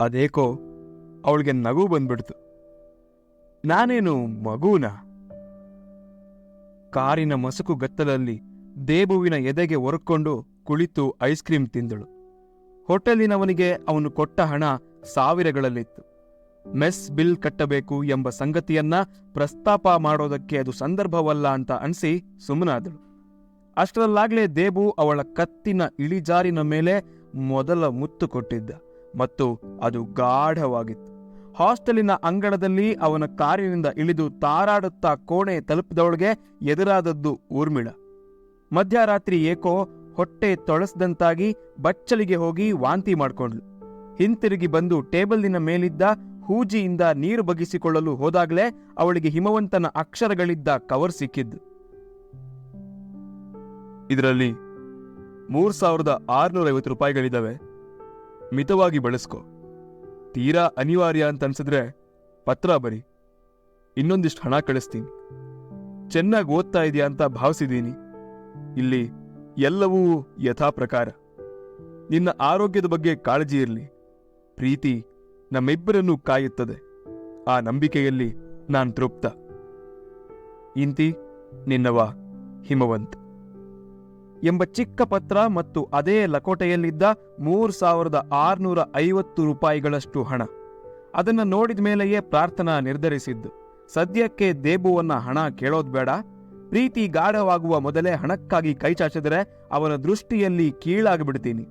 ಅದೇಕೋ, ಅವಳಿಗೆ ನಗು ಬಂದ್ಬಿಡ್ತು. ನಾನೇನು ಮಗುನ? ಕಾರಿನ ಮಸುಕು ಗತ್ತಲಲ್ಲಿ ದೇಬುವಿನ ಎದೆಗೆ ಒರಕೊಂಡು ಕುಳಿತು ಐಸ್ ಕ್ರೀಂ ತಿಂದಳು. ಹೋಟೆಲಿನವನಿಗೆ ಅವನು ಕೊಟ್ಟ ಹಣ ಸಾವಿರಗಳಲ್ಲಿತ್ತು. ಮೆಸ್ ಬಿಲ್ ಕಟ್ಟಬೇಕು ಎಂಬ ಸಂಗತಿಯನ್ನ ಪ್ರಸ್ತಾಪ ಮಾಡೋದಕ್ಕೆ ಅದು ಸಂದರ್ಭವಲ್ಲ ಅಂತ ಅನ್ಸಿ ಸುಮ್ಮನಾದಳು. ಅಷ್ಟರಲ್ಲಾಗ್ಲೇ ದೇಬು ಅವಳ ಕತ್ತಿನ ಇಳಿಜಾರಿನ ಮೇಲೆ ಮೊದಲ ಮುತ್ತು ಕೊಟ್ಟಿದ್ದ. ಮತ್ತು ಅದು ಗಾಢವಾಗಿತ್ತು. ಹಾಸ್ಟೆಲಿನ ಅಂಗಳದಲ್ಲಿ ಅವನ ಕಾರಿನಿಂದ ಇಳಿದು ತಾರಾಡುತ್ತಾ ಕೋಣೆ ತಲುಪಿದವಳಿಗೆ ಎದುರಾದದ್ದು ಊರ್ಮಿಳ. ಮಧ್ಯರಾತ್ರಿ ಏಕೋ ಹೊಟ್ಟೆ ತೊಳಸ್ದಂತಾಗಿ ಬಚ್ಚಲಿಗೆ ಹೋಗಿ ವಾಂತಿ ಮಾಡಿಕೊಂಡ್ಳು. ಹಿಂತಿರುಗಿ ಬಂದು ಟೇಬಲ್ನ ಮೇಲಿದ್ದ ಹೂಜಿಯಿಂದ ನೀರು ಬಗಿಸಿಕೊಳ್ಳಲು ಹೋದಾಗಲೇ ಅವಳಿಗೆ ಹಿಮವಂತನ ಅಕ್ಷರಗಳಿದ್ದ ಕವರ್ ಸಿಕ್ಕಿದ್ದು. ಇದರಲ್ಲಿ ಮೂರ್ ಸಾವಿರದ ಆರುನೂರ ಐವತ್ತು ರೂಪಾಯಿಗಳಿದಾವೆ. ಮಿತವಾಗಿ ಬಳಸ್ಕೊ. ತೀರಾ ಅನಿವಾರ್ಯ ಅಂತ ಅನ್ಸಿದ್ರೆ ಪತ್ರ ಬರಿ ಇನ್ನೊಂದಿಷ್ಟು ಹಣ ಕಳಿಸ್ತೀನಿ. ಚೆನ್ನಾಗಿ ಓದ್ತಾ ಇದೆಯಾ ಅಂತ ಭಾವಿಸಿದ್ದೀನಿ. ಇಲ್ಲಿ ಎಲ್ಲವೂ ಯಥಾ ಪ್ರಕಾರ ನಿನ್ನ ಆರೋಗ್ಯದ ಬಗ್ಗೆ ಕಾಳಜಿ ಇರಲಿ. ಪ್ರೀತಿ ನಮ್ಮಿಬ್ಬರನ್ನೂ ಕಾಯುತ್ತದೆ. ಆ ನಂಬಿಕೆಯಲ್ಲಿ ನಾನು ತೃಪ್ತ. ಇಂತಿ ನಿನ್ನವ ಹಿಮವಂತ್. ಎಂಬ ಚಿಕ್ಕ ಪತ್ರ ಮತ್ತು ಅದೇ ಲಕೋಟೆಯಲ್ಲಿದ್ದ ಮೂರು ಸಾವಿರದ ಆರ್ನೂರ ಐವತ್ತು ರೂಪಾಯಿಗಳಷ್ಟು ಹಣ. ಅದನ್ನು ನೋಡಿದ ಮೇಲೆಯೇ ಪ್ರಾರ್ಥನಾ ನಿರ್ಧರಿಸಿದ್ದು, ಸದ್ಯಕ್ಕೆ ದೇಬುವನ್ನ ಹಣ ಕೇಳೋದ್ ಬೇಡ, ಪ್ರೀತಿ ಗಾಢವಾಗುವ ಮೊದಲೇ ಹಣಕ್ಕಾಗಿ ಕೈಚಾಚಿದರೆ ಅವನ ದೃಷ್ಟಿಯಲ್ಲಿ ಕೀಳಾಗಿಬಿಡ್ತೀನಿ.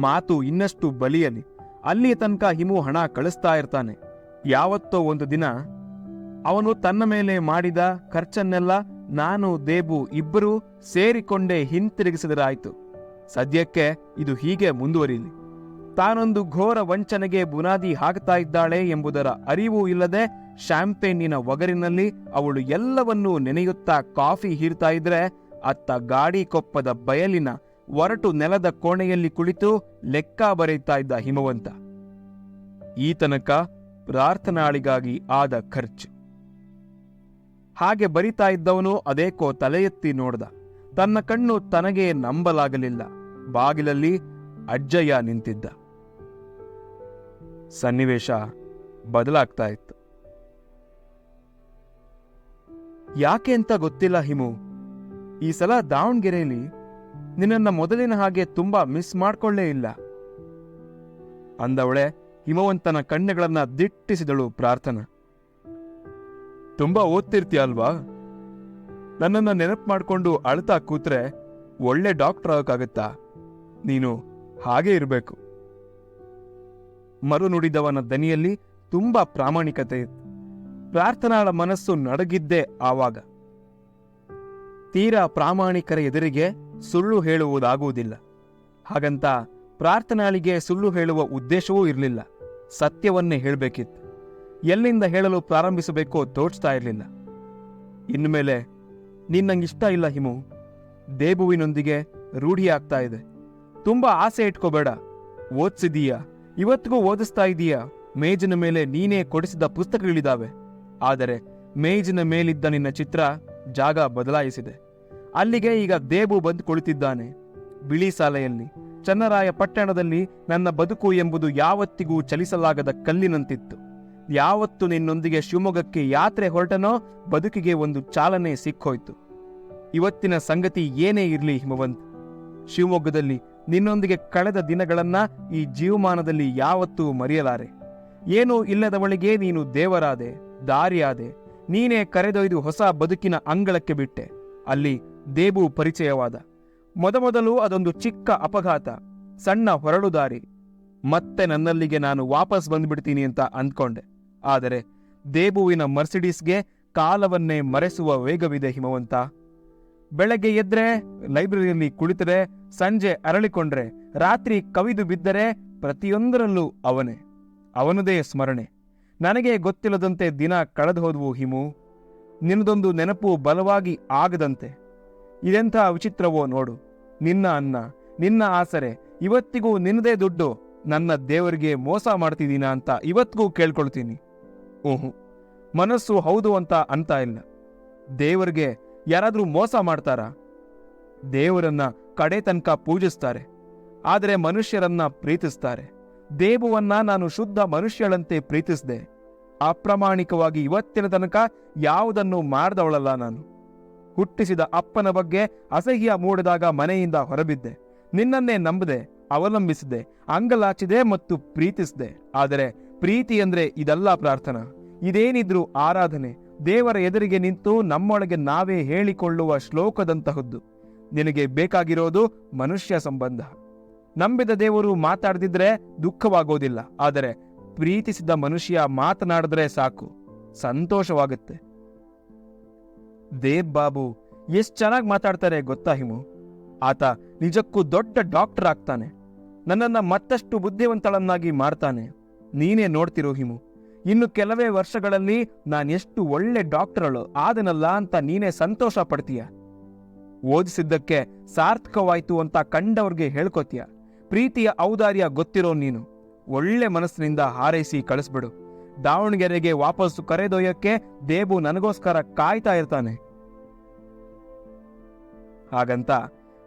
ಮಾತು ಇನ್ನಷ್ಟು ಬಲಿಯಲಿ, ಅಲ್ಲಿ ತನಕ ಹಿಮು ಹಣ ಕಳಿಸ್ತಾ ಇರ್ತಾನೆ. ಯಾವತ್ತೋ ಒಂದು ದಿನ ಅವನು ತನ್ನ ಮೇಲೆ ಮಾಡಿದ ಖರ್ಚನ್ನೆಲ್ಲ ನಾನು ದೇಬು ಇಬ್ಬರೂ ಸೇರಿಕೊಂಡೇ ಹಿಂತಿರುಗಿಸಿದರಾಯಿತು. ಸದ್ಯಕ್ಕೆ ಇದು ಹೀಗೆ ಮುಂದುವರಿಲಿ. ತಾನೊಂದು ಘೋರ ವಂಚನೆಗೆ ಬುನಾದಿ ಹಾಕ್ತಾ ಇದ್ದಾಳೆ ಎಂಬುದರ ಅರಿವು ಇಲ್ಲದೆ ಶಾಂಪೇನಿನ ಒಗರಿನಲ್ಲಿ ಅವಳು ಎಲ್ಲವನ್ನೂ ನೆನೆಯುತ್ತಾ ಕಾಫಿ ಹೀರ್ತಾ ಇದ್ರೆ ಅತ್ತ ಗಾಡಿ ಕೊಪ್ಪದ ಬಯಲಿನ ಒರಟು ನೆಲದ ಕೋಣೆಯಲ್ಲಿ ಕುಳಿತು ಲೆಕ್ಕ ಬರೆಯುತ್ತಾ ಇದ್ದ ಹಿಮವಂತ. ಈ ತನಕ ಪ್ರಾರ್ಥನಾಳಿಗಾಗಿ ಆದ ಖರ್ಚು. ಹಾಗೆ ಬರಿತಾ ಇದ್ದವನು ಅದೇಕೋ ತಲೆ ಎತ್ತಿ ನೋಡ್ದ. ತನ್ನ ಕಣ್ಣು ತನಗೆ ನಂಬಲಾಗಲಿಲ್ಲ. ಬಾಗಿಲಲ್ಲಿ ಅಜ್ಜಯ್ಯ ನಿಂತಿದ್ದ. ಸನ್ನಿವೇಶ ಬದಲಾಗ್ತಾ ಇತ್ತು. ಯಾಕೆ ಅಂತ ಗೊತ್ತಿಲ್ಲ ಹಿಮು. ಈ ಸಲ ದಾವಣಗೆರೆಯಲ್ಲಿ ನಿನ್ನನ್ನ ಮೊದಲಿನ ಹಾಗೆ ತುಂಬಾ ಮಿಸ್ ಮಾಡ್ಕೊಳ್ಳೇ ಇಲ್ಲ. ಅಂದವಳೆ ಹಿಮವಂತನ ಕಣ್ಣುಗಳನ್ನ ದಿಟ್ಟಿಸಿದಳು ಪ್ರಾರ್ಥನಾ. ತುಂಬಾ ಓದ್ತಿರ್ತೀಯ ಅಲ್ವಾ ನನ್ನನ್ನ ನೆನಪು ಮಾಡ್ಕೊಂಡು ಅಳ್ತಾ ಕೂತ್ರೆ ಒಳ್ಳೆ ಡಾಕ್ಟರ್ ಆಗೋಕ್ಕಾಗತ್ತಾ? ನೀನು ಹಾಗೆ ಇರಬೇಕು. ಮರು ನುಡಿದವನ ದನಿಯಲ್ಲಿ ತುಂಬಾ ಪ್ರಾಮಾಣಿಕತೆ ಇತ್ತು. ಪ್ರಾರ್ಥನಾಳ ಮನಸ್ಸು ನಡಗಿದ್ದೇ ಆವಾಗ. ತೀರಾ ಪ್ರಾಮಾಣಿಕರ ಎದುರಿಗೆ ಸುಳ್ಳು ಹೇಳುವುದಾಗುವುದಿಲ್ಲ. ಹಾಗಂತ ಪ್ರಾರ್ಥನಾಳಿಗೆ ಸುಳ್ಳು ಹೇಳುವ ಉದ್ದೇಶವೂ ಇರಲಿಲ್ಲ. ಸತ್ಯವನ್ನೇ ಹೇಳಬೇಕಿತ್ತು. ಎಲ್ಲಿಂದ ಹೇಳಲು ಪ್ರಾರಂಭಿಸಬೇಕೋ ತೋಚ್ತಾ ಇರಲಿಲ್ಲ. ಇನ್ನು ಮೇಲೆ, ನಿನ್ನಂಗಿಷ್ಟ ಇಲ್ಲ ಹಿಮು. ದೇಬುವಿನೊಂದಿಗೆ ರೂಢಿಯಾಗ್ತಾ ಇದೆ. ತುಂಬಾ ಆಸೆ ಇಟ್ಕೋಬೇಡ. ಓದ್ಸಿದೀಯಾ ಇವತ್ತಿಗೂ ಓದಿಸ್ತಾ ಇದೀಯಾ? ಮೇಜಿನ ಮೇಲೆ ನೀನೇ ಕೊಡಿಸಿದ ಪುಸ್ತಕಗಳಿದ್ದಾವೆ ಆದರೆ ಮೇಜಿನ ಮೇಲಿದ್ದ ನಿನ್ನ ಚಿತ್ರ ಜಾಗ ಬದಲಾಯಿಸಿದೆ. ಅಲ್ಲಿಗೆ ಈಗ ದೇಬು ಬಂದು ಕುಳಿತಿದ್ದಾನೆ. ಬಿಳಿ ಸಾಲೆಯಲ್ಲಿ, ಚನ್ನರಾಯ ಪಟ್ಟಣದಲ್ಲಿ ನನ್ನ ಬದುಕು ಎಂಬುದು ಯಾವತ್ತಿಗೂ ಚಲಿಸಲಾಗದ ಕಲ್ಲಿನಂತಿತ್ತು. ಯಾವತ್ತು ನಿನ್ನೊಂದಿಗೆ ಶಿವಮೊಗ್ಗಕ್ಕೆ ಯಾತ್ರೆ ಹೊರಟನೋ ಬದುಕಿಗೆ ಒಂದು ಚಾಲನೆ ಸಿಕ್ಕೋಯ್ತು. ಇವತ್ತಿನ ಸಂಗತಿ ಏನೇ ಇರಲಿ ಹಿಮವಂತ್, ಶಿವಮೊಗ್ಗದಲ್ಲಿ ನಿನ್ನೊಂದಿಗೆ ಕಳೆದ ದಿನಗಳನ್ನ ಈ ಜೀವಮಾನದಲ್ಲಿ ಯಾವತ್ತೂ ಮರೆಯಲಾರೆ. ಏನೂ ಇಲ್ಲದವಳಿಗೆ ನೀನು ದೇವರಾದೆ, ದಾರಿಯಾದೆ, ನೀನೇ ಕರೆದೊಯ್ದು ಹೊಸ ಬದುಕಿನ ಅಂಗಳಕ್ಕೆ ಬಿಟ್ಟೆ. ಅಲ್ಲಿ ದೇಬು ಪರಿಚಯವಾದ. ಮೊದಮೊದಲು ಅದೊಂದು ಚಿಕ್ಕ ಅಪಘಾತ, ಸಣ್ಣ ಹೊರಳು ದಾರಿ ಮತ್ತೆ ನನ್ನಲ್ಲಿಗೆ ನಾನು ವಾಪಸ್ ಬಂದ್ಬಿಡ್ತೀನಿ ಅಂತ ಅಂದ್ಕೊಂಡೆ. ಆದರೆ ದೇಬುವಿನ ಮರ್ಸಿಡೀಸ್ಗೆ ಕಾಲವನ್ನೇ ಮರೆಸುವ ವೇಗವಿದೆ ಹಿಮವಂತ. ಬೆಳಗ್ಗೆ ಎದ್ರೆ, ಲೈಬ್ರರಿಯಲ್ಲಿ ಕುಳಿತರೆ, ಸಂಜೆ ಅರಳಿಕೊಂಡ್ರೆ, ರಾತ್ರಿ ಕವಿದು ಬಿದ್ದರೆ ಪ್ರತಿಯೊಂದರಲ್ಲೂ ಅವನೇ. ಅವನದೇ ಸ್ಮರಣೆ. ನನಗೆ ಗೊತ್ತಿಲ್ಲದಂತೆ ದಿನ ಕಳೆದು ಹೋದವು ಹಿಮು. ನಿನ್ನದೊಂದು ನೆನಪು ಬಲವಾಗಿ ಆಗದಂತೆ. ಇದೆಂಥ ವಿಚಿತ್ರವೋ ನೋಡು. ನಿನ್ನ ಅನ್ನ, ನಿನ್ನ ಆಸರೆ, ಇವತ್ತಿಗೂ ನಿನ್ನದೇ ದುಡ್ಡು. ನನ್ನ ದೇವರಿಗೆ ಮೋಸ ಮಾಡ್ತಿದ್ದೀನ ಅಂತ ಇವತ್ತಿಗೂ ಕೇಳ್ಕೊಳ್ತೀನಿ. ಓಹು. ಮನಸ್ಸು ಹೌದು ಅಂತ ಅಂತ ಇಲ್ಲ. ದೇವರಿಗೆ ಯಾರಾದರೂ ಮೋಸ ಮಾಡ್ತಾರಾ? ದೇವರನ್ನ ಕಡೆ ತನಕ ಪೂಜಿಸ್ತಾರೆ. ಆದರೆ ಮನುಷ್ಯರನ್ನ ಪ್ರೀತಿಸ್ತಾರೆ. ದೇವವನ್ನ ನಾನು ಶುದ್ಧ ಮನುಷ್ಯಳಂತೆ ಪ್ರೀತಿಸಿದೆ. ಅಪ್ರಾಮಾಣಿಕವಾಗಿ ಇವತ್ತಿನ ತನಕ ಯಾವುದನ್ನು ಮಾರ್ದವಳಲ್ಲ ನಾನು. ಹುಟ್ಟಿಸಿದ ಅಪ್ಪನ ಬಗ್ಗೆ ಅಸಹ್ಯ ಮೂಡಿದಾಗ ಮನೆಯಿಂದ ಹೊರಬಿದ್ದೆ. ನಿನ್ನನ್ನೇ ನಂಬದೆ. ಅವಲಂಬಿಸಿದೆ, ಅಂಗಲಾಚಿದೆ ಮತ್ತು ಪ್ರೀತಿಸಿದೆ. ಆದರೆ ಪ್ರೀತಿ ಅಂದ್ರೆ ಇದಲ್ಲ ಪ್ರಾರ್ಥನಾ. ಇದೇನಿದ್ರು ಆರಾಧನೆ. ದೇವರ ಎದುರಿಗೆ ನಿಂತು ನಮ್ಮೊಳಗೆ ನಾವೇ ಹೇಳಿಕೊಳ್ಳುವ ಶ್ಲೋಕದಂತಹದ್ದು. ನಿನಗೆ ಬೇಕಾಗಿರೋದು ಮನುಷ್ಯ ಸಂಬಂಧ. ನಂಬಿದ ದೇವರು ಮಾತಾಡದಿದ್ರೆ ದುಃಖವಾಗೋದಿಲ್ಲ. ಆದರೆ ಪ್ರೀತಿಸಿದ ಮನುಷ್ಯ ಮಾತನಾಡಿದ್ರೆ ಸಾಕು. ಸಂತೋಷವಾಗುತ್ತೆ. ದೇವ್ ಬಾಬು, ಎಷ್ಟ್ ಚೆನ್ನಾಗಿ ಮಾತಾಡ್ತಾರೆ ಗೊತ್ತಾ ಹಿಮು? ಆತ ನಿಜಕ್ಕೂ ದೊಡ್ಡ ಡಾಕ್ಟರ್ ಆಗ್ತಾನೆ. ನನ್ನನ್ನ ಮತ್ತಷ್ಟು ಬುದ್ಧಿವಂತಳನ್ನಾಗಿ ಮಾಡ್ತಾನೆ. ನೀನೇ ನೋಡ್ತಿರೋ ಹಿಮು, ಇನ್ನು ಕೆಲವೇ ವರ್ಷಗಳಲ್ಲಿ ನಾನೆಷ್ಟು ಒಳ್ಳೆ ಡಾಕ್ಟರಳು, ಆದನಲ್ಲ ಅಂತ ನೀನೇ ಸಂತೋಷ ಪಡ್ತೀಯ. ಓದಿಸಿದ್ದಕ್ಕೆ ಸಾರ್ಥಕವಾಯ್ತು ಅಂತ ಕಂಡವ್ರಿಗೆ ಹೇಳ್ಕೊತೀಯ. ಪ್ರೀತಿಯ ಔದಾರ್ಯ ಗೊತ್ತಿರೋ ನೀನು. ಒಳ್ಳೆ ಮನಸ್ಸಿನಿಂದ ಹಾರೈಸಿ ಕಳಿಸ್ಬಿಡು. ದಾವಣಗೆರೆಗೆ ವಾಪಸ್ಸು ಕರೆದೊಯ್ಯಕ್ಕೆ ದೇಬು ನನಗೋಸ್ಕರ ಕಾಯ್ತಾ ಇರ್ತಾನೆ. ಹಾಗಂತ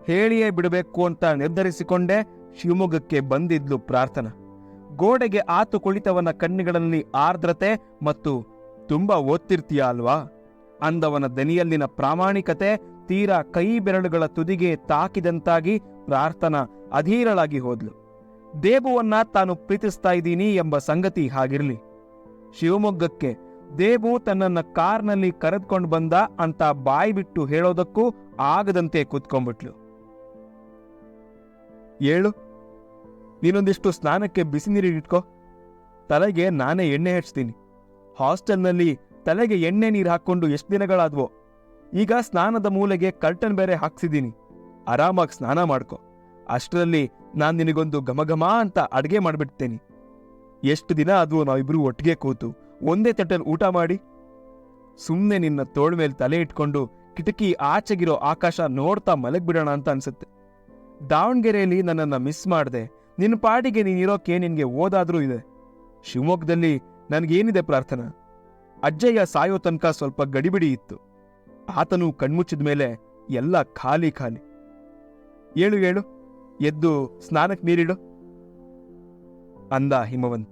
ಹೇಳಿಯೇ ಬಿಡಬೇಕು ಅಂತ ನಿರ್ಧರಿಸಿಕೊಂಡೇ ಶಿವಮೊಗ್ಗಕ್ಕೆ ಬಂದಿದ್ಲು ಪ್ರಾರ್ಥನಾ. ಗೋಡೆಗೆ ಆತು ಕುಳಿತವನ ಕಣ್ಣುಗಳಲ್ಲಿ ಆರ್ದ್ರತೆ ಮತ್ತು ತುಂಬಾ ಓದ್ತಿರ್ತೀಯ ಅಲ್ವಾ? ಅಂದವನ ದನಿಯಲ್ಲಿನ ಪ್ರಾಮಾಣಿಕತೆ ತೀರಾ ಕೈ ಬೆರಳುಗಳ ತುದಿಗೆ ತಾಕಿದಂತಾಗಿ ಪ್ರಾರ್ಥನಾ ಅಧೀರಳಾಗಿ ಹೋದ್ಲು. ದೇಬುವನ್ನ ತಾನು ಪ್ರೀತಿಸ್ತಾ ಇದ್ದೀನಿ ಎಂಬ ಸಂಗತಿ ಹಾಗಿರಲಿ. ಶಿವಮೊಗ್ಗಕ್ಕೆ ದೇಬು ತನ್ನನ್ನ ಕಾರ್ನಲ್ಲಿ ಕರೆದುಕೊಂಡು ಬಂದ ಅಂತ ಬಾಯಿ ಬಿಟ್ಟು ಹೇಳೋದಕ್ಕೂ ಆಗದಂತೆ ಕೂತ್ಕೊಂಡ್ಬಿಟ್ಲು. ಏಳು ನೀನೊಂದಿಷ್ಟು ಸ್ನಾನಕ್ಕೆ ಬಿಸಿ ನೀರು ಇಟ್ಕೋ. ತಲೆಗೆ ನಾನೇ ಎಣ್ಣೆ ಹಚ್ತೀನಿ. ಹಾಸ್ಟೆಲ್ನಲ್ಲಿ ತಲೆಗೆ ಎಣ್ಣೆ ನೀರು ಹಾಕ್ಕೊಂಡು ಎಷ್ಟು ದಿನಗಳಾದ್ವೋ. ಈಗ ಸ್ನಾನದ ಮೂಲೆಗೆ ಕರ್ಟನ್ ಬೇರೆ ಹಾಕ್ಸಿದ್ದೀನಿ. ಆರಾಮಾಗಿ ಸ್ನಾನ ಮಾಡ್ಕೊ. ಅಷ್ಟರಲ್ಲಿ ನಾನು ನಿನಗೊಂದು ಘಮಘಮ ಅಂತ ಅಡುಗೆ ಮಾಡಿಬಿಡ್ತೇನೆ. ಎಷ್ಟು ದಿನ ಆದ್ವು ನಾವಿಬ್ಬರು ಒಟ್ಟಿಗೆ ಕೂತು ಒಂದೇ ತಟ್ಟಲ್ಲಿ ಊಟ ಮಾಡಿ. ಸುಮ್ಮನೆ ನಿನ್ನ ತೋಳ್ ಮೇಲೆ ತಲೆ ಇಟ್ಕೊಂಡು ಕಿಟಕಿ ಆಚೆಗಿರೋ ಆಕಾಶ ನೋಡ್ತಾ ಮಲಗ್ಬಿಡೋಣ ಅಂತ ಅನ್ಸುತ್ತೆ. ದಾವಣಗೆರೆಯಲ್ಲಿ ನನ್ನನ್ನ ಮಿಸ್ ಮಾಡ್ದೆ. ನಿನ್ನ ಪಾಡಿಗೆ ನೀನಿರೋಕೆ ನಿನಗೆ ಓದಾದರೂ ಇದೆ. ಶಿವಮೊಗ್ಗದಲ್ಲಿ ನನಗೇನಿದೆ ಪ್ರಾರ್ಥನಾ? ಅಜ್ಜಯ್ಯ ಸಾಯೋ ತನಕ ಸ್ವಲ್ಪ ಗಡಿಬಿಡಿ ಇತ್ತು. ಆತನು ಕಣ್ಮುಚ್ಚಿದ ಮೇಲೆ ಎಲ್ಲ ಖಾಲಿ ಖಾಲಿ. ಏಳು ಏಳು, ಎದ್ದು ಸ್ನಾನಕ್ಕೆ ನೀರಿಡು. ಅಂದ ಹಿಮವಂತ.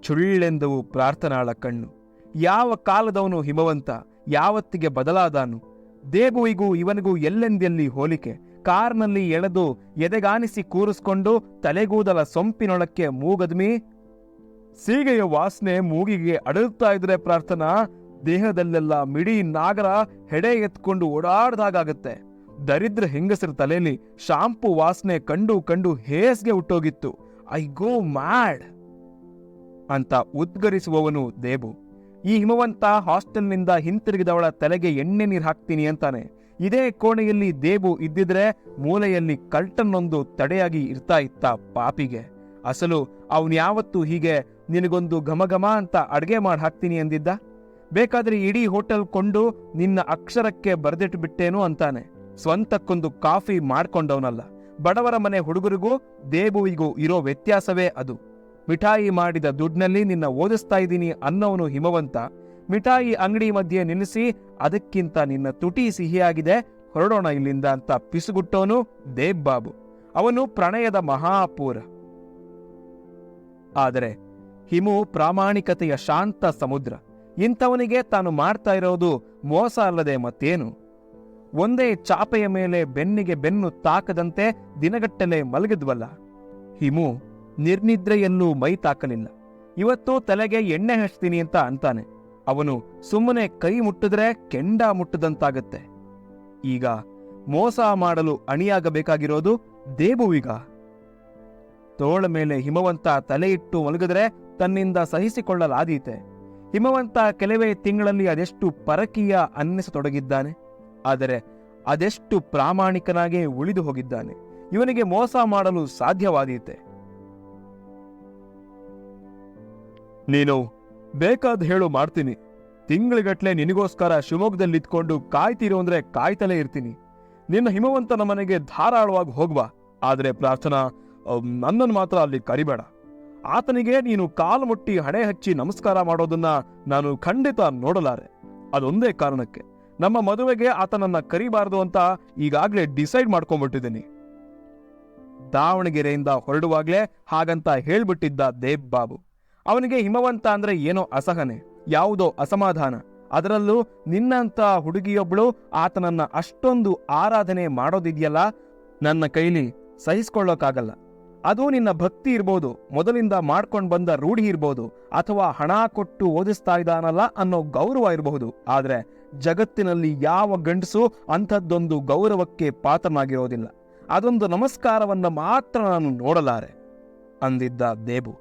ಚುಳ್ಳೆಂದವು ಪ್ರಾರ್ಥನಾಳ ಕಣ್ಣು. ಯಾವ ಕಾಲದವನು ಹಿಮವಂತ, ಯಾವತ್ತಿಗೆ ಬದಲಾದಾನು? ದೇಬುವಿಗೂ ಇವನಿಗೂ ಎಲ್ಲೆಂದೆಲ್ಲಿ ಹೋಲಿಕೆ? ಕಾರ್ನಲ್ಲಿ ಎಳೆದು ಎದೆಗಾನಿಸಿ ಕೂರಿಸ್ಕೊಂಡು ತಲೆಗೂದಲ ಸೊಂಪಿನೊಳಕ್ಕೆ ಮೂಗದ್ಮಿ, ಸೀಗೆಯ ವಾಸನೆ ಮೂಗಿಗೆ ಅಡಲ್ತಾ ಇದ್ರೆ ಪ್ರಾರ್ಥನಾ, ದೇಹದಲ್ಲೆಲ್ಲ ಮಿಡಿ ನಾಗರ ಹೆಡೆ ಎತ್ಕೊಂಡು ಓಡಾಡ್ದಾಗತ್ತೆ ದರಿದ್ರ ಹೆಂಗಸರ ತಲೆಯಲ್ಲಿ ಶಾಂಪು ವಾಸನೆ ಕಂಡು ಕಂಡು ಹೇಸ್ಗೆ ಹುಟ್ಟೋಗಿತ್ತು. ಐ ಗೋ ಮ್ಯಾಡ್ ಅಂತ ಉದ್ಗರಿಸುವವನು ದೇಬು. ಈ ಹಿಮವಂತ ಹಾಸ್ಟೆಲ್ನಿಂದ ಹಿಂತಿರುಗಿದವಳ ತಲೆಗೆ ಎಣ್ಣೆ ನೀರು ಹಾಕ್ತೀನಿ ಅಂತಾನೆ. ಇದೇ ಕೋಣೆಯಲ್ಲಿ ದೇಬು ಇದ್ದಿದ್ರೆ ಮೂಲೆಯಲ್ಲಿ ಕಲ್ಟನ್ನೊಂದು ತಡೆಯಾಗಿ ಇರ್ತಾ ಇತ್ತ ಪಾಪಿಗೆ. ಅಸಲು ಯಾವತ್ತೂ ಹೀಗೆ ನಿನಗೊಂದು ಘಮಘಮ ಅಂತ ಅಡ್ಗೆ ಮಾಡಿ ಹಾಕ್ತೀನಿ ಅಂದಿದ್ದ ಬೇಕಾದ್ರೆ ಇಡೀ ಹೋಟೆಲ್ ಕೊಂಡು ನಿನ್ನ ಅಕ್ಷರಕ್ಕೆ ಬರೆದಿಟ್ಟು ಬಿಟ್ಟೇನು ಅಂತಾನೆ. ಸ್ವಂತಕ್ಕೊಂದು ಕಾಫಿ ಮಾಡ್ಕೊಂಡವನಲ್ಲ. ಬಡವರ ಮನೆ ಹುಡುಗರಿಗೂ ದೇಬುವಿಗೂ ಇರೋ ವ್ಯತ್ಯಾಸವೇ ಅದು. ಮಿಠಾಯಿ ಮಾಡಿದ ದುಡ್ನಲ್ಲಿ ನಿನ್ನ ಓದಿಸ್ತಾ ಇದ್ದೀನಿ ಅನ್ನೋನು ಹಿಮವಂತ. ಮಿಠಾಯಿ ಅಂಗಡಿ ಮಧ್ಯೆ ನಿಲ್ಲಿಸಿ ಅದಕ್ಕಿಂತ ನಿನ್ನ ತುಟಿ ಸಿಹಿಯಾಗಿದೆ. ಹೊರಡೋಣ ಇಲ್ಲಿಂದ ಅಂತ ಪಿಸುಗುಟ್ಟೋನು ದೇಬ್ ಬಾಬು ಅವನು ಪ್ರಣಯದ ಮಹಾಪೂರ. ಆದರೆ ಹಿಮು ಪ್ರಾಮಾಣಿಕತೆಯ ಶಾಂತ ಸಮುದ್ರ. ಇಂಥವನಿಗೆ ತಾನು ಮಾಡ್ತಾ ಇರೋದು ಮೋಸ ಅಲ್ಲದೆ ಮತ್ತೇನು? ಒಂದೇ ಚಾಪೆಯ ಮೇಲೆ ಬೆನ್ನಿಗೆ ಬೆನ್ನು ತಾಕದಂತೆ ದಿನಗಟ್ಟಲೆ ಮಲಗಿದ್ವಲ್ಲ. ಹಿಮು ನಿರ್ನಿದ್ರೆಯನ್ನೂ ಮೈ ತಾಕಲಿಲ್ಲ. ಇವತ್ತು ತಲೆಗೆ ಎಣ್ಣೆ ಹಚ್ತೀನಿ ಅಂತ ಅಂತಾನೆ. ಅವನು ಸುಮ್ಮನೆ ಕೈ ಮುಟ್ಟಿದ್ರೆ ಕೆಂಡ ಮುಟ್ಟದಂತಾಗತ್ತೆ. ಈಗ ಮೋಸ ಮಾಡಲು ಅಣಿಯಾಗಬೇಕಾಗಿರೋದು ದೇಬುವಿಗ ತೋಳ ಮೇಲೆ ಹಿಮವಂತ ತಲೆಯಿಟ್ಟು ಮಲಗಿದ್ರೆ ತನ್ನಿಂದ ಸಹಿಸಿಕೊಳ್ಳಲಾದೀತೆ. ಹಿಮವಂತ ಕೆಲವೇ ತಿಂಗಳಲ್ಲಿ ಅದೆಷ್ಟು ಪರಕೀಯ ಅನ್ನಿಸತೊಡಗಿದ್ದಾನೆ. ಆದರೆ ಅದೆಷ್ಟು ಪ್ರಾಮಾಣಿಕನಾಗೇ ಉಳಿದು ಹೋಗಿದ್ದಾನೆ. ಇವನಿಗೆ ಮೋಸ ಮಾಡಲು ಸಾಧ್ಯವಾದೀತೆ. ನೀನು ಬೇಕಾದ ಹೇಳು ಮಾಡ್ತೀನಿ. ತಿಂಗಳಿಗಟ್ಲೆ ನಿನಗೋಸ್ಕರ ಶಿವಮೊಗ್ಗದಲ್ಲಿ ಇದ್ಕೊಂಡು ಕಾಯ್ತೀರೋ ಅಂದ್ರೆ ಕಾಯ್ತಲೇ ಇರ್ತೀನಿ. ನಿನ್ನ ಹಿಮವಂತನ ಮನೆಗೆ ಧಾರಾಳವಾಗಿ ಹೋಗ್ಬಾ ಆದ್ರೆ ಪ್ರಾರ್ಥನಾ ನನ್ನನ್ನು ಮಾತ್ರ ಅಲ್ಲಿ ಕರಿಬೇಡ. ಆತನಿಗೆ ನೀನು ಕಾಲು ಮುಟ್ಟಿ ಹಣೆ ಹಚ್ಚಿ ನಮಸ್ಕಾರ ಮಾಡೋದನ್ನ ನಾನು ಖಂಡಿತ ನೋಡಲಾರೆ. ಅದೊಂದೇ ಕಾರಣಕ್ಕೆ ನಮ್ಮ ಮದುವೆಗೆ ಆತನನ್ನ ಕರಿಬಾರದು ಅಂತ ಈಗಾಗ್ಲೇ ಡಿಸೈಡ್ ಮಾಡ್ಕೊಂಡ್ಬಿಟ್ಟಿದ್ದೀನಿ ದಾವಣಗೆರೆಯಿಂದ ಹೊರಡುವಾಗ್ಲೇ ಹಾಗಂತ ಹೇಳ್ಬಿಟ್ಟಿದ್ದ ದೇವ್ ಬಾಬು. ಅವನಿಗೆ ಹಿಮವಂತ ಅಂದ್ರೆ ಏನೋ ಅಸಹನೆ, ಯಾವುದೋ ಅಸಮಾಧಾನ. ಅದರಲ್ಲೂ ನಿನ್ನಂತ ಹುಡುಗಿಯೊಬ್ಳು ಆತನನ್ನ ಅಷ್ಟೊಂದು ಆರಾಧನೆ ಮಾಡೋದಿದೆಯಲ್ಲ, ನನ್ನ ಕೈಲಿ ಸಹಿಸ್ಕೊಳ್ಳೋಕ್ಕಾಗಲ್ಲ ಅದು ನಿನ್ನ ಭಕ್ತಿ ಇರ್ಬೋದು, ಮೊದಲಿಂದ ಮಾಡ್ಕೊಂಡು ಬಂದ ರೂಢಿ ಇರ್ಬೋದು, ಅಥವಾ ಹಣ ಕೊಟ್ಟು ಓದಿಸ್ತಾ ಇದ್ದಾನಲ್ಲ ಅನ್ನೋ ಗೌರವ ಇರಬಹುದು, ಆದ್ರೆ ಜಗತ್ತಿನಲ್ಲಿ ಯಾವ ಗಂಡಸು ಅಂಥದ್ದೊಂದು ಗೌರವಕ್ಕೆ ಪಾತ್ರನಾಗಿರೋದಿಲ್ಲ. ಅದೊಂದು ನಮಸ್ಕಾರವನ್ನ ಮಾತ್ರ ನಾನು ನೋಡಲಾರೆ, ಅಂದಿದ್ದ ದೇಬು.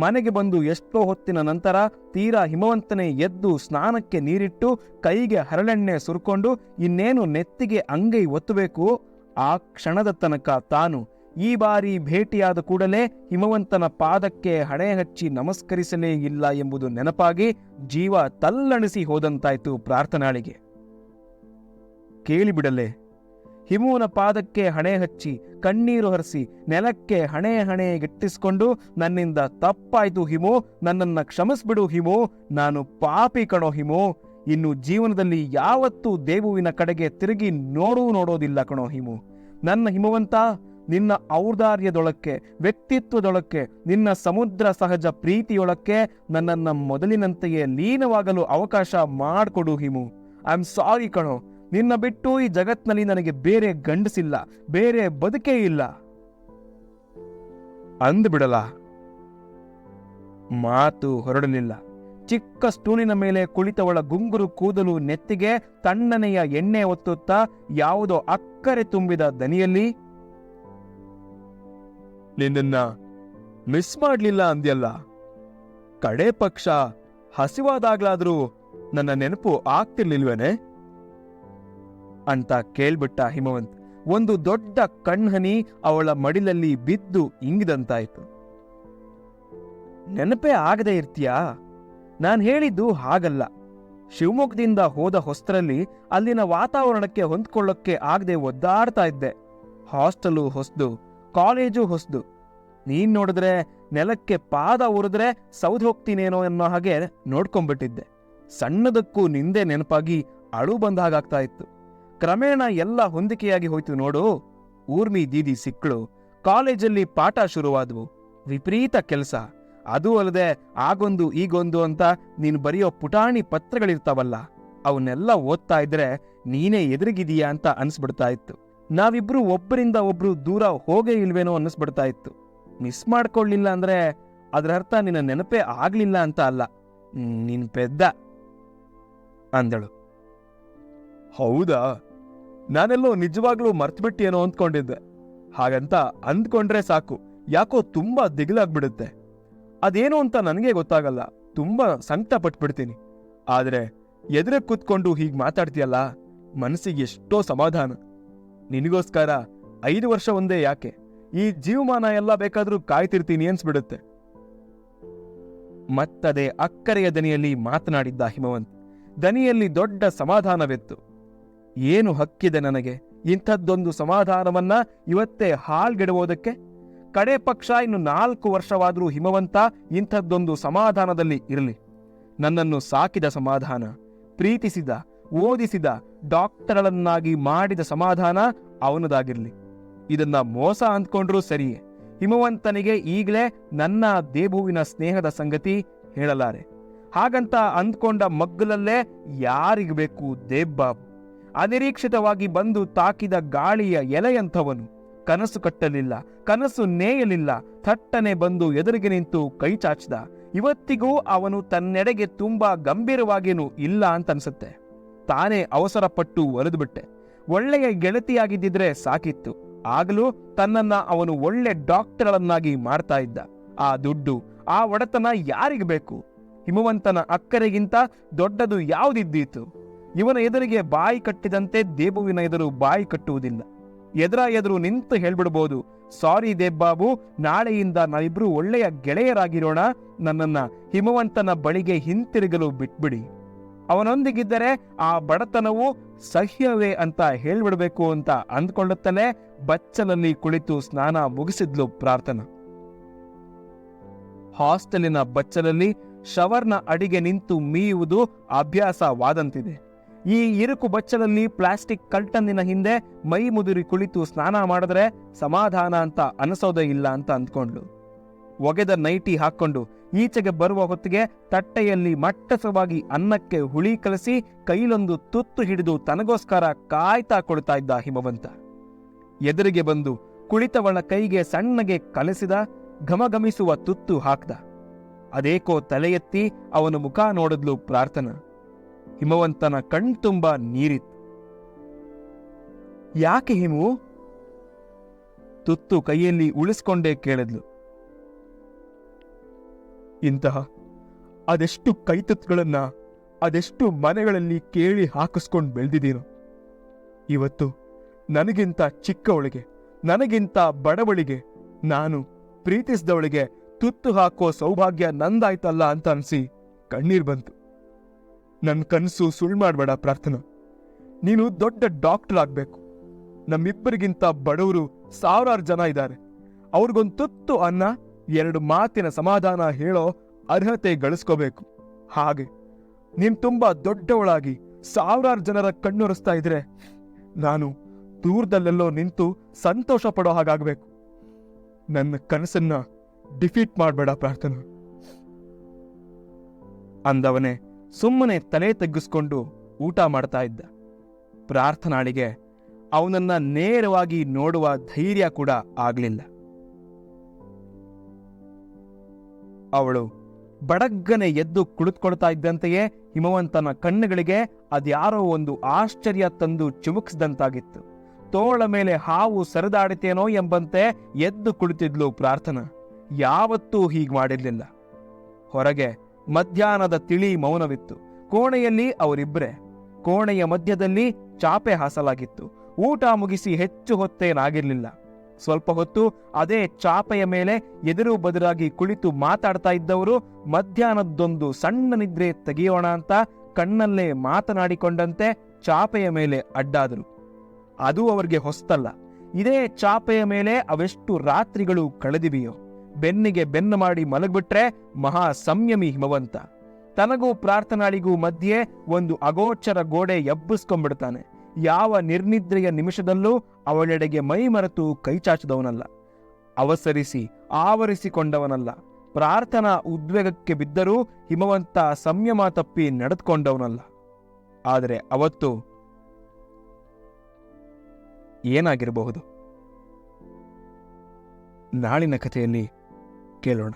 ಮನೆಗೆ ಬಂದು ಎಷ್ಟೋ ಹೊತ್ತಿನ ನಂತರ ತೀರಾ ಹಿಮವಂತನೇ ಎದ್ದು ಸ್ನಾನಕ್ಕೆ ನೀರಿಟ್ಟು ಕೈಗೆ ಹರಳೆಣ್ಣೆ ಸುರ್ಕೊಂಡು ಇನ್ನೇನು ನೆತ್ತಿಗೆ ಅಂಗೈ ಒತ್ತಬೇಕು? ಆ ಕ್ಷಣದ ತನಕ ತಾನು ಈ ಬಾರಿ ಭೇಟಿಯಾದ ಕೂಡಲೇ ಹಿಮವಂತನ ಪಾದಕ್ಕೆ ಹಣೆ ಹಚ್ಚಿ ನಮಸ್ಕರಿಸಲೇ ಇಲ್ಲ ಎಂಬುದು ನೆನಪಾಗಿ ಜೀವ ತಲ್ಲಣಿಸಿ ಹೋದಂತಾಯ್ತು ಪ್ರಾರ್ಥನಾಳಿಗೆ. ಕೇಳಿಬಿಡಲೆ ಹಿಮುವನ ಪಾದಕ್ಕೆ ಹಣೆ ಹಚ್ಚಿ, ಕಣ್ಣೀರು ಹರಿಸಿ, ನೆಲಕ್ಕೆ ಹಣೆ ಹಣೆ ಗಿಟ್ಟಿಸ್ಕೊಂಡು ನನ್ನಿಂದ ತಪ್ಪಾಯ್ತು ಹಿಮು, ನನ್ನನ್ನ ಕ್ಷಮಿಸ್ಬಿಡು ಹಿಮು, ನಾನು ಪಾಪಿ ಕಣೋ ಹಿಮು. ಇನ್ನು ಜೀವನದಲ್ಲಿ ಯಾವತ್ತೂ ದೇವುವಿನ ಕಡೆಗೆ ತಿರುಗಿ ನೋಡೂ ನೋಡೋದಿಲ್ಲ ಕಣೋ ಹಿಮು. ನನ್ನ ಹಿಮವಂತ, ನಿನ್ನ ಔದಾರ್ಯದೊಳಕ್ಕೆ, ವ್ಯಕ್ತಿತ್ವದೊಳಕ್ಕೆ, ನಿನ್ನ ಸಮುದ್ರ ಸಹಜ ಪ್ರೀತಿಯೊಳಕ್ಕೆ ನನ್ನನ್ನ ಮೊದಲಿನಂತೆಯೇ ಲೀನವಾಗಲು ಅವಕಾಶ ಮಾಡಿಕೊಡು ಹಿಮು. ಐ ಆಮ್ ಸಾರಿ ಕಣೋ ನಿನ್ನ ಬಿಟ್ಟು ಈ ಜಗತ್ನಲ್ಲಿ ನನಗೆ ಬೇರೆ ಗಂಡಸಿಲ್ಲ, ಬೇರೆ ಬದುಕೇ ಇಲ್ಲ. ಅಂದ್ಬಿಡಲ? ಮಾತು ಹೊರಡಲಿಲ್ಲ. ಚಿಕ್ಕ ಸ್ಟೂಲಿನ ಮೇಲೆ ಕುಳಿತವಳ ಗುಂಗುರು ಕೂದಲು ನೆತ್ತಿಗೆ ತಣ್ಣನೆಯ ಎಣ್ಣೆ ಒತ್ತುತ್ತಾ ಯಾವುದೋ ಅಕ್ಕರೆ ತುಂಬಿದ ದನಿಯಲ್ಲಿ ನಿನ್ನ ಮಿಸ್ ಮಾಡ್ಲಿಲ್ಲ ಅಂದ್ಯಲ್ಲ. ಕಡೆ ಪಕ್ಷ ಹಸಿವಾದಾಗ್ಲಾದ್ರೂ ನನ್ನ ನೆನಪು ಆಗ್ತಿರ್ಲಿಲ್ವೇನೆ? ಅಂತ ಕೇಳ್ಬಿಟ್ಟ ಹಿಮವಂತ್. ಒಂದು ದೊಡ್ಡ ಕಣ್ಹನಿ ಅವಳ ಮಡಿಲಲ್ಲಿ ಬಿದ್ದು ಇಂಗಿದಂತಾಯ್ತು. ನೆನಪೇ ಆಗದೆ ಇರ್ತೀಯಾ? ನಾನ್ ಹೇಳಿದ್ದು ಹಾಗಲ್ಲ. ಶಿವಮೊಗ್ಗದಿಂದ ಹೋದ ಹೊಸ್ತರಲ್ಲಿ ಅಲ್ಲಿನ ವಾತಾವರಣಕ್ಕೆ ಹೊಂದ್ಕೊಳ್ಳೋಕ್ಕೆ ಆಗದೆ ಒದ್ದಾಡ್ತಾ ಇದ್ದೆ. ಹಾಸ್ಟೆಲು ಹೊಸ್ದು, ಕಾಲೇಜು ಹೊಸ್ದು. ನೀನ್ ನೋಡಿದ್ರೆ ನೆಲಕ್ಕೆ ಪಾದ ಉರಿದ್ರೆ ಸೌದ್ ಹೋಗ್ತೀನೇನೋ ಅನ್ನೋ ಹಾಗೆ ನೋಡ್ಕೊಂಡ್ಬಿಟ್ಟಿದ್ದೆ ಸಣ್ಣದಕ್ಕೂ ನಿಂದೆ ನೆನಪಾಗಿ ಅಳು ಬಂದ ಹಾಗಾಗ್ತಾ ಇತ್ತು. ಕ್ರಮೇಣ ಎಲ್ಲ ಹೊಂದಿಕೆಯಾಗಿ ಹೋಯ್ತು ನೋಡು. ಊರ್ಮಿ ದೀದಿ ಸಿಕ್ಕಳು. ಕಾಲೇಜಲ್ಲಿ ಪಾಠ ಶುರುವಾದವು. ವಿಪರೀತ ಕೆಲಸ. ಅದೂ ಅಲ್ಲದೆ ಆಗೊಂದು ಈಗೊಂದು ಅಂತ ನೀನು ಬರೆಯೋ ಪುಟಾಣಿ ಪತ್ರಗಳಿರ್ತಾವಲ್ಲ, ಅವನ್ನೆಲ್ಲ ಓದ್ತಾ ಇದ್ರೆ ನೀನೇ ಎದುರಿಗಿದೀಯಾ ಅಂತ ಅನ್ಸ್ಬಿಡ್ತಾ ಇತ್ತು. ನಾವಿಬ್ರು ಒಬ್ಬರಿಂದ ಒಬ್ರು ದೂರ ಹೋಗೇ ಇಲ್ವೇನೋ ಅನ್ನಿಸ್ಬಿಡ್ತಾ ಇತ್ತು. ಮಿಸ್ ಮಾಡ್ಕೊಳ್ಳಿಲ್ಲ ಅಂದ್ರೆ ಅದರ ಅರ್ಥ ನಿನ್ನ ನೆನಪೇ ಆಗ್ಲಿಲ್ಲ ಅಂತ ಅಲ್ಲ. ನೀನ್ ಪೆದ್ದ. ಅಂದಳು. ಹೌದಾ? ನಾನೆಲ್ಲೋ ನಿಜವಾಗ್ಲೂ ಮರ್ತ್ಬಿಟ್ಟೇನೋ ಅಂದ್ಕೊಂಡಿದ್ದೆ. ಹಾಗಂತ ಅಂದ್ಕೊಂಡ್ರೆ ಸಾಕು, ಯಾಕೋ ತುಂಬಾ ದಿಗಿಲಾಗ್ಬಿಡುತ್ತೆ. ಅದೇನು ಅಂತ ನನಗೆ ಗೊತ್ತಾಗಲ್ಲ, ತುಂಬಾ ಸಂಕಟ ಪಟ್ಬಿಡ್ತೀನಿ ಆದ್ರೆ ಎದುರೆ ಕೂತ್ಕೊಂಡು ಹೀಗೆ ಮಾತಾಡ್ತೀಯಲ್ಲ, ಮನಸ್ಸಿಗೆ ಎಷ್ಟೋ ಸಮಾಧಾನ. ನಿನಗೋಸ್ಕರ ಐದು ವರ್ಷ ಒಂದೇ ಯಾಕೆ? ಈ ಜೀವಮಾನ ಎಲ್ಲ ಬೇಕಾದ್ರೂ ಕಾಯ್ತಿರ್ತೀನಿ ಅನ್ಸ್ಬಿಡುತ್ತೆ. ಮತ್ತದೇ ಅಕ್ಕರೆಯ ದನಿಯಲ್ಲಿ ಮಾತನಾಡಿದ್ದ ಹಿಮವಂತ್, ದನಿಯಲ್ಲಿ ದೊಡ್ಡ ಸಮಾಧಾನವಿತ್ತು. ಏನು ಹಕ್ಕಿದೆ ನನಗೆ? ಇಂಥದ್ದೊಂದು ಸಮಾಧಾನವನ್ನ ಇವತ್ತೇ ಹಾಳ್ಗೆಡುವುದಕ್ಕೆ? ಕಡೆ ಪಕ್ಷ ಇನ್ನು ನಾಲ್ಕು ವರ್ಷವಾದರೂ ಹಿಮವಂತ ಇಂಥದ್ದೊಂದು ಸಮಾಧಾನದಲ್ಲಿ ಇರಲಿ. ನನ್ನನ್ನು ಸಾಕಿದ ಸಮಾಧಾನ, ಪ್ರೀತಿಸಿದ, ಓದಿಸಿದ ಡಾಕ್ಟರ್ಗಳನ್ನಾಗಿ ಮಾಡಿದ ಸಮಾಧಾನ ಅವನದಾಗಿರಲಿ. ಇದನ್ನ ಮೋಸ ಅಂದ್ಕೊಂಡ್ರೂ ಸರಿಯೇ. ಹಿಮವಂತನಿಗೆ ಈಗಲೇ ನನ್ನ ದೇಬುವಿನ ಸ್ನೇಹದ ಸಂಗತಿ ಹೇಳಲಾರೆ. ಹಾಗಂತ ಅಂದ್ಕೊಂಡ ಮಗ್ಗಲಲ್ಲೇ ಯಾರಿಗ್ ಬೇಕು ದೇಬ್ಬಾಬು ಅನಿರೀಕ್ಷಿತವಾಗಿ ಬಂದು ತಾಕಿದ ಗಾಳಿಯ ಎಲೆಯಂಥವನು. ಕನಸು ಕಟ್ಟಲಿಲ್ಲ, ಕನಸು ನೇಯಲಿಲ್ಲ. ಥಟ್ಟನೆ ಬಂದು ಎದುರಿಗೆ ನಿಂತು ಕೈ ಚಾಚಿದ. ಇವತ್ತಿಗೂ ಅವನು ತನ್ನೆಡೆಗೆ ತುಂಬಾ ಗಂಭೀರವಾಗೇನು ಇಲ್ಲ ಅಂತ ಅನ್ಸುತ್ತೆ ತಾನೇ ಅವಸರ ಪಟ್ಟು ಒಲಿದ್ಬಿಟ್ಟೆ ಒಳ್ಳೆಯ ಗೆಳತಿಯಾಗಿದ್ದಿದ್ರೆ ಸಾಕಿತ್ತು. ಆಗಲೂ ತನ್ನನ್ನ ಅವನು ಒಳ್ಳೆ ಡಾಕ್ಟರ್ಗಳನ್ನಾಗಿ ಮಾಡ್ತಾ ಇದ್ದ. ಆ ದುಡ್ಡು, ಆ ಒಡೆತನ ಯಾರಿಗೆ ಬೇಕು? ಹಿಮವಂತನ ಅಕ್ಕರೆಗಿಂತ ದೊಡ್ಡದು ಯಾವುದಿದ್ದೀತು? ಇವನ ಎದುರಿಗೆ ಬಾಯಿ ಕಟ್ಟಿದಂತೆ ದೇಬುವಿನ ಎದುರು ಬಾಯಿ ಕಟ್ಟುವುದಿಲ್ಲ. ಎದುರ ಎದುರು ನಿಂತು ಹೇಳ್ಬಿಡ್ಬೋದು, ಸಾರಿ ದೇಬ್ಬಾಬು, ನಾಳೆಯಿಂದ ನಾವಿಬ್ರು ಒಳ್ಳೆಯ ಗೆಳೆಯರಾಗಿರೋಣ, ನನ್ನನ್ನ ಹಿಮವಂತನ ಬಳಿಗೆ ಹಿಂತಿರುಗಲು ಬಿಟ್ಬಿಡಿ. ಅವನೊಂದಿಗಿದ್ದರೆ ಆ ಬಡತನವು ಸಹ್ಯವೇ ಅಂತ ಹೇಳ್ಬಿಡ್ಬೇಕು ಅಂತ ಅಂದ್ಕೊಳ್ಳುತ್ತಲೇ ಬಚ್ಚಲಲ್ಲಿ ಕುಳಿತು ಸ್ನಾನ ಮುಗಿಸಿದ್ಲು ಪ್ರಾರ್ಥನಾ. ಹಾಸ್ಟೆಲಿನ ಬಚ್ಚಲಲ್ಲಿ ಶವರ್ನ ಅಡಿಗೆ ನಿಂತು ಮೀಯುವುದು ಅಭ್ಯಾಸವಾದಂತಿದೆ. ಈ ಇರುಕು ಬಚ್ಚಲಲ್ಲಿ ಪ್ಲಾಸ್ಟಿಕ್ ಕಲ್ಟನ್ನಿನ ಹಿಂದೆ ಮೈ ಮುದುರಿ ಕುಳಿತು ಸ್ನಾನ ಮಾಡಿದ್ರೆ ಸಮಾಧಾನ ಅಂತ ಅನಿಸೋದೇ ಇಲ್ಲ ಅಂತ ಅಂದ್ಕೊಂಡ್ಲು ಒಗೆದ ನೈಟಿ ಹಾಕ್ಕೊಂಡು ಈಚೆಗೆ ಬರುವ ಹೊತ್ತಿಗೆ ತಟ್ಟೆಯಲ್ಲಿ ಮಟ್ಟಸವಾಗಿ ಅನ್ನಕ್ಕೆ ಹುಳಿ ಕಲಸಿ ಕೈಲೊಂದು ತುತ್ತು ಹಿಡಿದು ತನಗೋಸ್ಕರ ಕಾಯ್ತಾ ಕೊಡ್ತಾ ಇದ್ದ ಹಿಮವಂತ. ಎದುರಿಗೆ ಬಂದು ಕುಳಿತವಳ ಕೈಗೆ ಸಣ್ಣಗೆ ಕಲಸಿದ, ಘಮಘಮಿಸುವ ತುತ್ತು ಹಾಕ್ದ. ಅದೇಕೋ ತಲೆಯೆತ್ತಿ ಅವನು ಅವನ ಮುಖ ನೋಡಿದ್ಲು ಪ್ರಾರ್ಥನಾ. ಹಿಮವಂತನ ಕಣ್ತುಂಬ ನೀರಿತ್ತು. ಯಾಕೆ ಹಿಮು? ತುತ್ತು ಕೈಯಲ್ಲಿ ಉಳಿಸ್ಕೊಂಡೇ ಕೇಳಿದ್ಲು. ಇಂತಹ ಅದೆಷ್ಟು ಕೈತುತ್ತುಗಳನ್ನ, ಅದೆಷ್ಟು ಮನೆಗಳಲ್ಲಿ ಕೇಳಿ ಹಾಕಿಸ್ಕೊಂಡು ಬೆಳೆದಿದ್ದೀನೋ. ಇವತ್ತು ನನಗಿಂತ ಚಿಕ್ಕವಳಿಗೆ, ನನಗಿಂತ ಬಡವಳಿಗೆ, ನಾನು ಪ್ರೀತಿಸಿದವಳಿಗೆ ತುತ್ತು ಹಾಕೋ ಸೌಭಾಗ್ಯ ನಂದಾಯ್ತಲ್ಲ ಅಂತ ಅನಿಸಿ ಕಣ್ಣೀರು ಬಂತು. ನನ್ನ ಕನಸು ಸುಳ್ಳು ಮಾಡಬೇಡ ಪ್ರಾರ್ಥನಾ. ನೀನು ದೊಡ್ಡ ಡಾಕ್ಟರ್ ಆಗಬೇಕು. ನಮ್ಮಿಬ್ಬರಿಗಿಂತ ಬಡವರು ಸಾವಿರಾರು ಜನ ಇದ್ದಾರೆ. ಅವ್ರಿಗೊಂದು ತುತ್ತು ಅನ್ನ, ಎರಡು ಮಾತಿನ ಸಮಾಧಾನ ಹೇಳೋ ಅರ್ಹತೆ ಗಳಿಸ್ಕೋಬೇಕು. ಹಾಗೆ, ನೀನು ತುಂಬಾ ದೊಡ್ಡವಳಾಗಿ ಸಾವಿರಾರು ಜನರ ಕಣ್ಣೊರೆಸ್ತಾ ಇದ್ರೆ ನಾನು ದೂರದಲ್ಲೆಲ್ಲೋ ನಿಂತು ಸಂತೋಷ ಪಡೋ ಹಾಗಾಗಬೇಕು. ನನ್ನ ಕನಸನ್ನ ಡಿಫೀಟ್ ಮಾಡಬೇಡ ಪ್ರಾರ್ಥನಾ. ಅಂದವನೇ ಸುಮ್ಮನೆ ತಲೆ ತಗ್ಗಿಸ್ಕೊಂಡು ಊಟ ಮಾಡ್ತಾ ಇದ್ದ. ಪ್ರಾರ್ಥನಾಳಿಗೆ ಅವನನ್ನ ನೇರವಾಗಿ ನೋಡುವ ಧೈರ್ಯ ಕೂಡ ಆಗಲಿಲ್ಲ. ಅವಳು ಬಡಗ್ಗನೆ ಎದ್ದು ಕುಳಿತುಕೊಳ್ತಾ ಇದ್ದಂತೆಯೇ ಹಿಮವಂತನ ಕಣ್ಣುಗಳಿಗೆ ಅದ್ಯಾರೋ ಒಂದು ಆಶ್ಚರ್ಯ ತಂದು ಚಿಮುಕ್ಸ್ದಂತಾಗಿತ್ತು. ತೋಳ ಮೇಲೆ ಹಾವು ಸರಿದಾಡಿತೇನೋ ಎಂಬಂತೆ ಎದ್ದು ಕುಳಿತಿದ್ಲು ಪ್ರಾರ್ಥನಾ. ಯಾವತ್ತೂ ಹೀಗೆ ಮಾಡಿರಲಿಲ್ಲ. ಹೊರಗೆ ಮಧ್ಯಾಹ್ನದ ತಿಳಿ ಮೌನವಿತ್ತು. ಕೋಣೆಯಲ್ಲಿ ಅವರಿಬ್ಬರೇ ಕೋಣೆಯ ಮಧ್ಯದಲ್ಲಿ ಚಾಪೆ ಹಾಸಲಾಗಿತ್ತು. ಊಟ ಮುಗಿಸಿ ಹೆಚ್ಚು ಹೊತ್ತೇನಾಗಿರ್ಲಿಲ್ಲ. ಸ್ವಲ್ಪ ಹೊತ್ತು ಅದೇ ಚಾಪೆಯ ಮೇಲೆ ಎದುರು ಬದುರಾಗಿ ಕುಳಿತು ಮಾತಾಡ್ತಾ ಇದ್ದವರು, ಮಧ್ಯಾಹ್ನದ್ದೊಂದು ಸಣ್ಣ ನಿದ್ರೆ ತೆಗೆಯೋಣ ಅಂತ ಕಣ್ಣಲ್ಲೇ ಮಾತನಾಡಿಕೊಂಡಂತೆ ಚಾಪೆಯ ಮೇಲೆ ಅಡ್ಡಾದರು. ಅದು ಅವರಿಗೆ ಹೊಸ್ತಲ್ಲ. ಇದೇ ಚಾಪೆಯ ಮೇಲೆ ಅವೆಷ್ಟು ರಾತ್ರಿಗಳು ಕಳೆದಿವೆಯೋ. ಬೆನ್ನಿಗೆ ಬೆನ್ನು ಮಾಡಿ ಮಲಗಿಬಿಟ್ರೆ ಮಹಾ ಸಂಯಮಿ ಹಿಮವಂತ. ತನಗೂ ಪ್ರಾರ್ಥನಾಳಿಗೂ ಮಧ್ಯೆ ಒಂದು ಅಗೋಚರ ಗೋಡೆ ಎಬ್ಬಿಸ್ಕೊಂಡ್ಬಿಡ್ತಾನೆ. ಯಾವ ನಿರ್ನಿದ್ರೆಯ ನಿಮಿಷದಲ್ಲೂ ಅವಳೆಡೆಗೆ ಮೈ ಮರೆತು ಕೈಚಾಚದವನಲ್ಲ ಅವಸರಿಸಿ ಆವರಿಸಿಕೊಂಡವನಲ್ಲ. ಪ್ರಾರ್ಥನಾ ಉದ್ವೇಗಕ್ಕೆ ಬಿದ್ದರೂ ಹಿಮವಂತ ಸಂಯಮ ತಪ್ಪಿ ನಡೆದುಕೊಂಡವನಲ್ಲ. ಆದರೆ ಅವತ್ತು ಏನಾಗಿರಬಹುದು? ನಾಳಿನ ಕಥೆಯಲ್ಲಿ ಕೇಳೋಣ